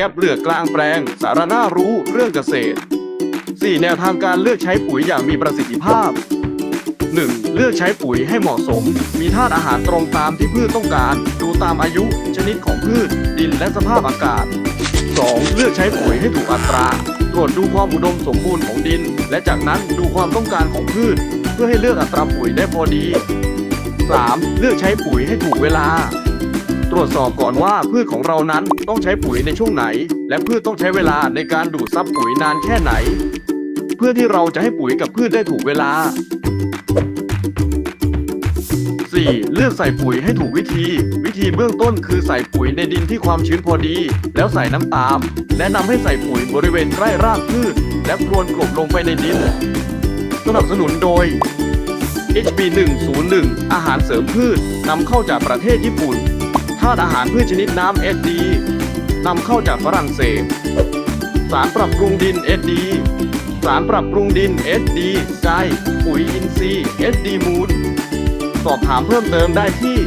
ก็บเหลือกกลางแปลง สารน่ารู้เรื่องเกษตร 4. แนวทางการเลือกใช้ปุ๋ยอย่างมีประสิทธิภาพ 1. เลือกใช้ปุ๋ยให้เหมาะสม มีธาตุอาหารตรงตามที่พืชต้องการ ดูตามอายุ ชนิดของพืช ดินและสภาพอากาศ 2. เลือกใช้ปุ๋ยให้ถูกอัตรา ตรวจดูความอุดมสมบูรณ์ของดิน และจากนั้นดูความต้องการของพืช เพื่อให้เลือกอัตราปุ๋ยได้พอดี 3. เลือกใช้ปุ๋ยให้ถูกเวลา ตรวจสอบก่อนว่าพืชของเรานั้นต้องใช้ปุ๋ยในช่วงไหน และพืชต้องใช้เวลาในการดูดซับปุ๋ยนานแค่ไหน เพื่อที่เราจะให้ปุ๋ยกับพืชได้ถูกเวลา 4. เลือกใส่ปุ๋ยให้ถูกวิธี วิธีเบื้องต้นคือใส่ปุ๋ยในดินที่ความชื้นพอดี แล้วใส่น้ำตาม แนะนำให้ใส่ปุ๋ยบริเวณใกล้รากพืช และพรวนกลบลงไปในดิน สนับสนุนโดย HB 101อาหารเสริมพืชนำเข้าจากประเทศญี่ปุ่น ธาตุอาหารพืชชนิดน้ำ SD นำเข้าจากฝรั่งเศส สารปรับปรุงดิน SD สารปรับปรุงดิน SD ไซปุ๋ยอินทรีย์ SD มูล สอบถามเพิ่มเติมได้ที่